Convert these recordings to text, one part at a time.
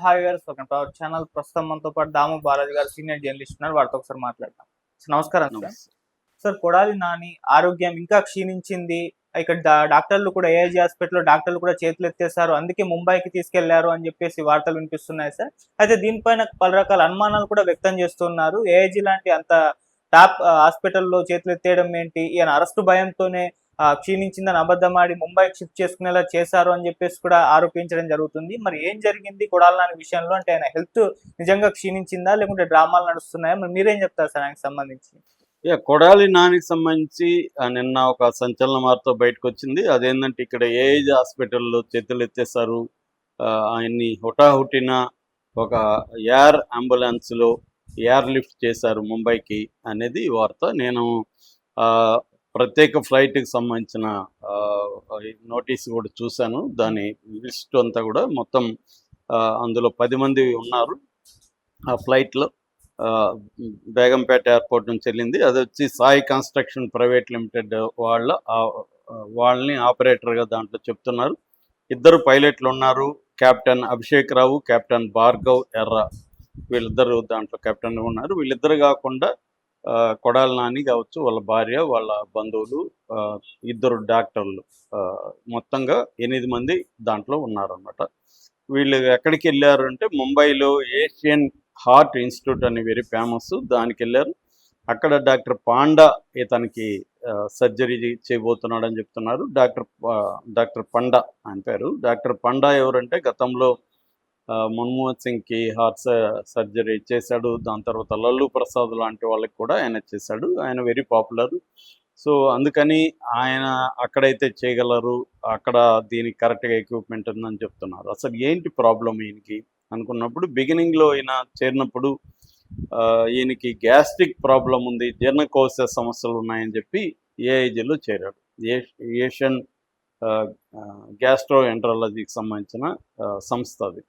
Hi గారు welcome to our channel ప్రస్తుతం మనతో పాటు దాము బాలాజీ గారు సీనియర్ జర్నలిస్ట్ ఉన్నారు. వారితో ఒకసారి మాట్లాడతాం సార్, నమస్కారం సార్. సార్ కొడాలి నాని ఆరోగ్యం ఇంకా క్షీణించింది. ఇక్కడ డాక్టర్లు కూడా ఏఐజీ హాస్పిటల్లో డాక్టర్లు కూడా చేతులు ఎత్తేసారు అందుకే ముంబైకి తీసుకెళ్ళారు అని చెప్పేసి వార్తలు వినిపిస్తున్నాయి సార్. అయితే దీనిపైన పలు రకాల అనుమానాలు కూడా వ్యక్తం చేస్తున్నారు. ఏఐజీ లాంటి అంత టాప్ హాస్పిటల్లో చేతులు ఎత్తేయడం ఏంటి? ఈయన అరెస్టు భయంతోనే క్షీణించిందని అబద్ధమాడి ముంబైకి షిఫ్ట్ చేసుకునేలా చేశారు అని చెప్పేసి కూడా ఆరోపించడం జరుగుతుంది. మరి ఏం జరిగింది కొడాలనాని విషయంలో? అంటే ఆయన హెల్త్ నిజంగా క్షీణించిందా? లేకుంటే డ్రామాలు నడుస్తున్నాయా? మరి మీరేం చెప్తారు సార్ ఆయనకు సంబంధించి? ఇక కొడాలి నానికి సంబంధించి నిన్న ఒక సంచలన వార్త బయటకు వచ్చింది అదేంటంటే ఇక్కడ ఏజ్ హాస్పిటల్లో చేతులు ఎత్తేసారు ఆ, ఆయన్ని హుటాహుటిన ఒక ఎయిర్ అంబులెన్స్లో ఎయిర్ లిఫ్ట్ చేశారు ముంబైకి అనేది వార్త. నేను ఆ, ప్రత్యేక ఫ్లైట్కి సంబంధించిన ఆ, నోటీస్ కూడా చూశాను. దాని లిస్ట్ అంతా కూడా మొత్తం ఆ, అందులో పది మంది ఉన్నారు. ఆ ఫ్లైట్లో ఆ, బేగంపేట ఎయిర్పోర్ట్ నుంచి వెళ్ళింది. అది వచ్చి సాయి కన్స్ట్రక్షన్ ప్రైవేట్ లిమిటెడ్ వాళ్ళ ఆ- వాళ్ళని ఆపరేటర్గా దాంట్లో చెప్తున్నారు. ఇద్దరు పైలట్లు ఉన్నారు. Captain Abhishek Rao captain Bhargav Erra. వీళ్ళిద్దరు దాంట్లో కెప్టెన్ ఉన్నారు. వీళ్ళిద్దరు కాకుండా కొడాల నాని కావచ్చు వాళ్ళ భార్య వాళ్ళ బంధువులు ఆ, ఇద్దరు డాక్టర్లు. ఆ, మొత్తంగా ఎనిమిది మంది దాంట్లో ఉన్నారన్నమాట. వీళ్ళు ఎక్కడికి వెళ్ళారు అంటే ముంబైలో ఏషియన్ హార్ట్ ఇన్స్టిట్యూట్ అని వెరీ ఫేమస్ దానికి వెళ్ళారు. అక్కడ డాక్టర్ పాండా ఇతనికి సర్జరీ చేయబోతున్నాడు అని చెప్తున్నారు. డాక్టర్ డాక్టర్ పండా అని పేరు. డాక్టర్ పండా ఎవరంటే గతంలో మన్మోహన్ సింగ్కి హార్ట్ సర్జరీ చేశాడు. దాని తర్వాత లల్లు ప్రసాద్ లాంటి వాళ్ళకి కూడా ఆయన చేశాడు. ఆయన వెరీ పాపులర్. సో అందుకని ఆయన అక్కడైతే చేయగలరు అక్కడ దీనికి కరెక్ట్గా ఎక్విప్మెంట్ ఉందని చెప్తున్నారు. అసలు ఏంటి ప్రాబ్లం ఈయనకి? అనుకున్నప్పుడు బిగినింగ్లో ఈయన చేరినప్పుడు ఆ, ఈయనకి గ్యాస్ట్రిక్ ప్రాబ్లం ఉంది జీర్ణకోశ సమస్యలు ఉన్నాయని చెప్పి ఏఐజీలో చేరాడు. ఏ ఏషియన్ గ్యాస్ట్రో ఎంట్రాలజీకి సంబంధించిన సంస్థ అది.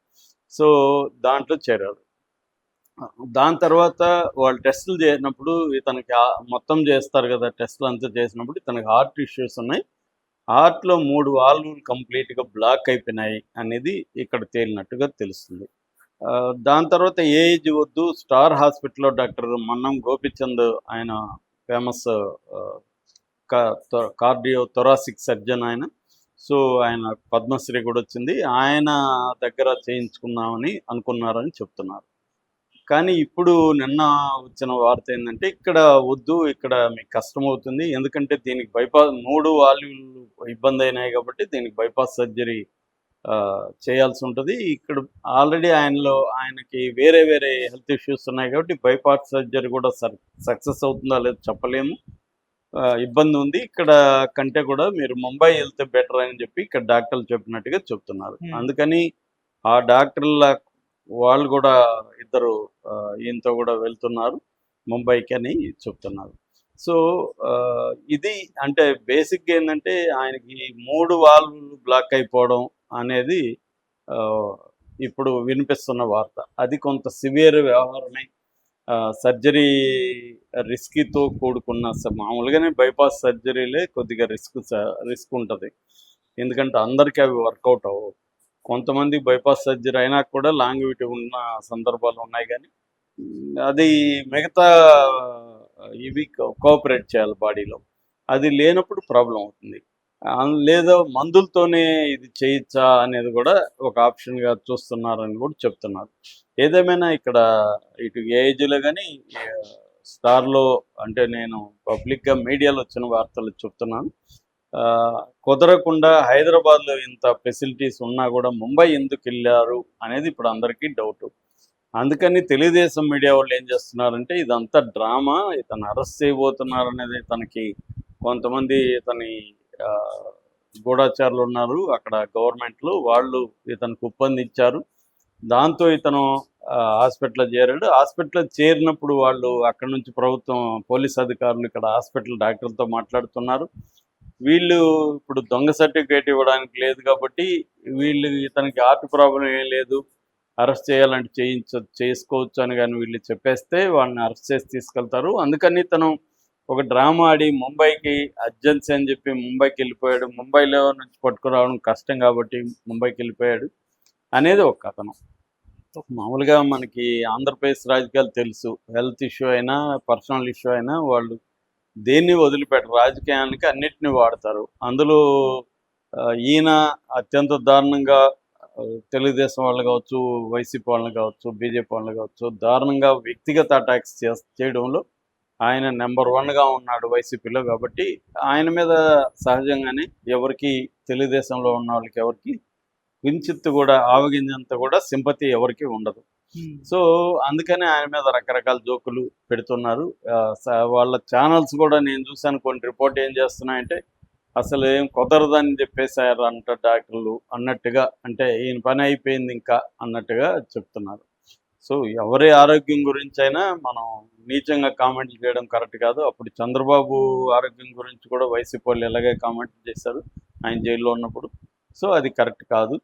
సో దాంట్లో చేరాడు. దాని తర్వాత వాళ్ళు టెస్టులు చేసినప్పుడు ఇతనికి మొత్తం చేస్తారు కదా టెస్టులు అంతా చేసినప్పుడు ఇతనికి హార్ట్ ఇష్యూస్ ఉన్నాయి. హార్ట్లో మూడు వాల్వులు కంప్లీట్గా బ్లాక్ అయిపోయినాయి అనేది ఇక్కడ తేలినట్టుగా తెలుస్తుంది. ఆ, దాని తర్వాత ఏజ్ వద్దు స్టార్ హాస్పిటల్లో డాక్టర్ మన్నం గోపిచంద్ ఆయన ఫేమస్ కార్డియో థొరాసిక్ సర్జన్ ఆయన. సో ఆయన పద్మశ్రీ కూడా వచ్చింది. ఆయన దగ్గర చేయించుకుందామని అనుకున్నారని చెప్తున్నారు. కానీ ఇప్పుడు నిన్న వచ్చిన వార్త ఏంటంటే ఇక్కడ వద్దు ఇక్కడ మీకు కష్టం అవుతుంది ఎందుకంటే దీనికి బైపాస్ మూడు వాల్యూలు ఇబ్బంది అయినాయి కాబట్టి దీనికి బైపాస్ సర్జరీ ఆ, చేయాల్సి ఉంటుంది. ఇక్కడ ఆల్రెడీ ఆయనలో ఆయనకి వేరే వేరే హెల్త్ ఇష్యూస్ ఉన్నాయి కాబట్టి బైపాస్ సర్జరీ కూడా సక్సెస్ అవుతుందా లేదో చెప్పలేము. ఇబ్బంది ఉంది. ఇక్కడ కంటే కూడా మీరు ముంబై వెళ్తే బెటర్ అని చెప్పి ఇక్కడ డాక్టర్లు చెప్పినట్టుగా చెప్తున్నారు. అందుకని ఆ డాక్టర్ల వాళ్ళు కూడా ఇద్దరు ఈయనతో కూడా వెళ్తున్నారు. ముంబైకి అని చెప్తున్నారు. సో ఇది అంటే బేసిక్గా ఏంటంటే ఆయనకి మూడు వాల్వులు బ్లాక్ అయిపోవడం అనేది ఇప్పుడు వినిపిస్తున్న వార్త. అది కొంత సివియర్ వ్యవహారమే. సర్జరీ రిస్క్తో కూడుకున్న మామూలుగానే బైపాస్ సర్జరీలే కొద్దిగా రిస్క్ రిస్క్ ఉంటుంది. ఎందుకంటే అందరికీ అవి వర్కౌట్ అవ్వవు. కొంతమంది బైపాస్ సర్జరీ అయినా కూడా లాంగ్విటీ ఉన్న సందర్భాలు ఉన్నాయి కానీ అది మిగతా ఇవి కోఆపరేట్ చేయాలి బాడీలో. అది లేనప్పుడు ప్రాబ్లం అవుతుంది లేదా మందులతోనే ఇది చేయొచ్చా అనేది కూడా ఒక ఆప్షన్గా చూస్తున్నారని కూడా చెప్తున్నారు. ఏదేమైనా ఇక్కడ ఇటు ఏజ్లో కానీ స్టార్లో అంటే నేను పబ్లిక్గా మీడియాలో వచ్చిన వార్తలు చెప్తున్నాను. ఆ, కుదరకుండా హైదరాబాద్లో ఇంత ఫెసిలిటీస్ ఉన్నా కూడా ముంబై ఎందుకు వెళ్ళారు అనేది ఇప్పుడు అందరికీ డౌట్. అందుకని తెలుగుదేశం మీడియా వాళ్ళు ఏం చేస్తున్నారంటే ఇదంతా డ్రామా ఇతను అరెస్ట్ చేయబోతున్నారు అనేది తనకి కొంతమంది ఇతని గూఢాచారులు ఉన్నారు. అక్కడ గవర్నమెంట్లో వాళ్ళు ఇతను ఒప్పందించారు దాంతో ఇతను హాస్పిటల్లో చేరాడు. హాస్పిటల్లో చేరినప్పుడు వాళ్ళు అక్కడ నుంచి ప్రభుత్వం పోలీస్ అధికారులు ఇక్కడ హాస్పిటల్ డాక్టర్లతో మాట్లాడుతున్నారు. వీళ్ళు ఇప్పుడు దొంగ సర్టిఫికేట్ ఇవ్వడానికి లేదు కాబట్టి వీళ్ళు ఇతనికి హార్ట్ ప్రాబ్లం ఏం లేదు. అరెస్ట్ చేయాలంటే చేయించ చేసుకోవచ్చు అని కానీ వీళ్ళు చెప్పేస్తే వాళ్ళని అరెస్ట్ చేసి తీసుకెళ్తారు. అందుకని తను ఒక డ్రామా ఆడి ముంబైకి అర్జెన్సీ అని చెప్పి ముంబైకి వెళ్ళిపోయాడు. ముంబైలో నుంచి పట్టుకురావడం కష్టం కాబట్టి ముంబైకి వెళ్ళిపోయాడు. అనేది ఒక కథనం. మామూలుగా మనకి ఆంధ్రప్రదేశ్ రాజకీయాలు తెలుసు. హెల్త్ ఇష్యూ అయినా పర్సనల్ ఇష్యూ అయినా వాళ్ళు దేన్ని వదిలిపెట్టరు. రాజకీయానికి అన్నిటిని వాడతారు. అందులో ఈయన అత్యంత దారుణంగా తెలుగుదేశం వాళ్ళు కావచ్చు వైసీపీ వాళ్ళని కావచ్చు బీజేపీ వాళ్ళని కావచ్చు దారుణంగా వ్యక్తిగత అటాక్స్ చేయడంలో ఆయన నెంబర్ వన్గా ఉన్నాడు వైసీపీలో కాబట్టి ఆయన మీద సహజంగానే ఎవరికి తెలుగుదేశంలో ఉన్న వాళ్ళకి ఎవరికి కించిత్ కూడా ఆవగింజంత కూడా సింపతి ఎవరికి ఉండదు. సో అందుకనే ఆయన మీద రకరకాల జోకులు పెడుతున్నారు. వాళ్ళ ఛానల్స్ కూడా నేను చూశాను కొన్ని రిపోర్ట్ ఏం చేస్తున్నాయంటే అసలు ఏం కుదరదని చెప్పేశారు అంట డాక్టర్లు అన్నట్టుగా అంటే ఈయన పని అయిపోయింది ఇంకా అన్నట్టుగా చెప్తున్నారు. సో ఎవరి ఆరోగ్యం గురించి అయినా మనం నీచంగా కామెంట్ చేయడం కరెక్ట్ కాదు. అప్పుడు చంద్రబాబు ఆరోగ్యం గురించి కూడా వైసీపీ వాళ్ళు ఎలాగే కామెంట్ చేశారు. ఆయన జైల్లో ఉన్నప్పుడు. సో అది కరెక్ట్ కాదు.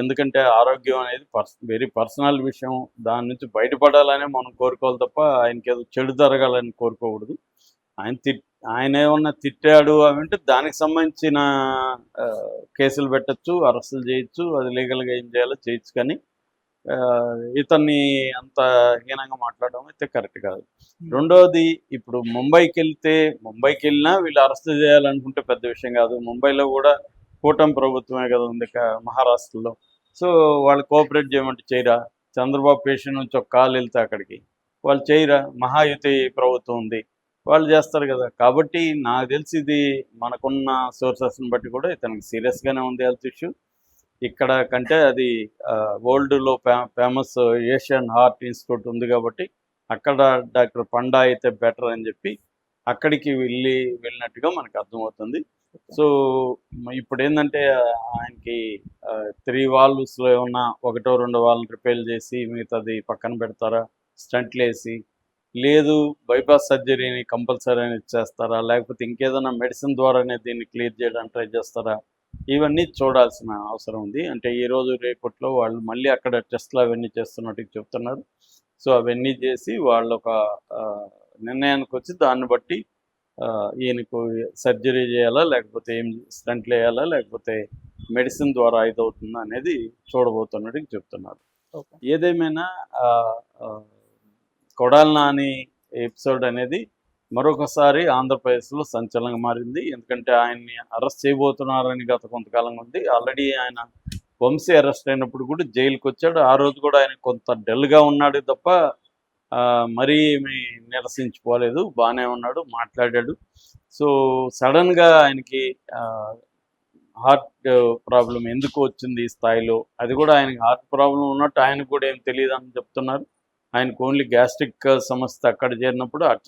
ఎందుకంటే ఆరోగ్యం అనేది పర్స్ వెరీ పర్సనల్ విషయం. దాని నుంచి బయటపడాలనే మనం కోరుకోవాలి తప్ప ఆయనకి ఏదో చెడు జరగాలని కోరుకోకూడదు. ఆయన తిట్ ఆయన ఏమన్నా తిట్టాడు అవి అంటే దానికి సంబంధించిన కేసులు పెట్టచ్చు అరెస్టులు చేయొచ్చు. అది లీగల్గా ఏం చేయాలో చేయొచ్చు కానీ ఇతన్ని అంత హీనంగా మాట్లాడడం అయితే కరెక్ట్ కాదు. రెండోది ఇప్పుడు ముంబైకి వెళ్తే ముంబైకి వెళ్ళినా వీళ్ళు అరెస్ట్ చేయాలనుకుంటే పెద్ద విషయం కాదు. ముంబైలో కూడా కూటమి ప్రభుత్వమే కదా ఉంది మహారాష్ట్రలో. సో వాళ్ళు కోఆపరేట్ చేయమంటే చేయరా? చంద్రబాబు పేషెంట్ నుంచి ఒక కాల్ వెళ్తే అక్కడికి. వాళ్ళు చేయరా? మహాయుతి ప్రభుత్వం ఉంది. వాళ్ళు చేస్తారు కదా. కాబట్టి నాకు తెలిసి ఇది మనకున్న సోర్సెస్ని బట్టి కూడా ఇతనికి సీరియస్గానే ఉంది హెల్త్ ఇష్యూ. ఇక్కడ కంటే అది వరల్డ్లో ఫే ఫేమస్ ఏషియన్ హార్ట్ ఇన్స్టిట్యూట్ ఉంది కాబట్టి అక్కడ డాక్టర్ పండా అయితే బెటర్ అని చెప్పి అక్కడికి వెళ్ళి వెళ్ళినట్టుగా మనకు అర్థమవుతుంది. సో ఇప్పుడు ఏంటంటే ఆయనకి త్రీ వాల్వ్స్లో ఏమన్నా ఒకటో రెండో వాళ్ళని రిపేర్ చేసి మిగతాది పక్కన పెడతారా? స్టంట్లు వేసి లేదు బైపాస్ సర్జరీని కంపల్సరీ అని చేస్తారా? లేకపోతే ఇంకేదైనా మెడిసిన్ ద్వారానే దీన్ని క్లియర్ చేయడానికి ట్రై చేస్తారా? ఇవన్నీ చూడాల్సిన అవసరం ఉంది. అంటే ఈ రోజు రేపట్లో వాళ్ళు మళ్ళీ అక్కడ టెస్ట్లు అవన్నీ చేస్తున్నట్టు చెప్తున్నారు. సో అవన్నీ చేసి వాళ్ళు ఒక నిర్ణయానికి వచ్చి దాన్ని బట్టి ఈయనకు సర్జరీ చేయాలా లేకపోతే ఏం స్టంట్లు వేయాలా లేకపోతే మెడిసిన్ ద్వారా ఇదవుతుందా అనేది చూడబోతున్నట్టు చెప్తున్నారు. ఏదేమైనా ఆ, ఆ, కొడాలి నాని ఎపిసోడ్ అనేది మరొకసారి ఆంధ్రప్రదేశ్లో సంచలనంగా మారింది. ఎందుకంటే ఆయన్ని అరెస్ట్ చేయబోతున్నారని గత కొంతకాలం ఉంది. ఆల్రెడీ ఆయన వంశీ అరెస్ట్ అయినప్పుడు కూడా జైలుకి వచ్చాడు. ఆ రోజు కూడా ఆయన కొంత డల్గా ఉన్నాడు తప్ప ఆ, మరీ ఏమీ నిరసించిపోలేదు. బాగానే ఉన్నాడు మాట్లాడాడు. సో సడన్గా ఆయనకి హార్ట్ ప్రాబ్లం ఎందుకు వచ్చింది ఈ స్థాయిలో? అది కూడా ఆయనకి హార్ట్ ప్రాబ్లం ఉన్నట్టు ఆయనకు కూడా ఏం తెలియదు అని చెప్తున్నారు. ఆయనకు ఓన్లీ గ్యాస్ట్రిక్ సమస్య అక్కడ చేరినప్పుడు అట్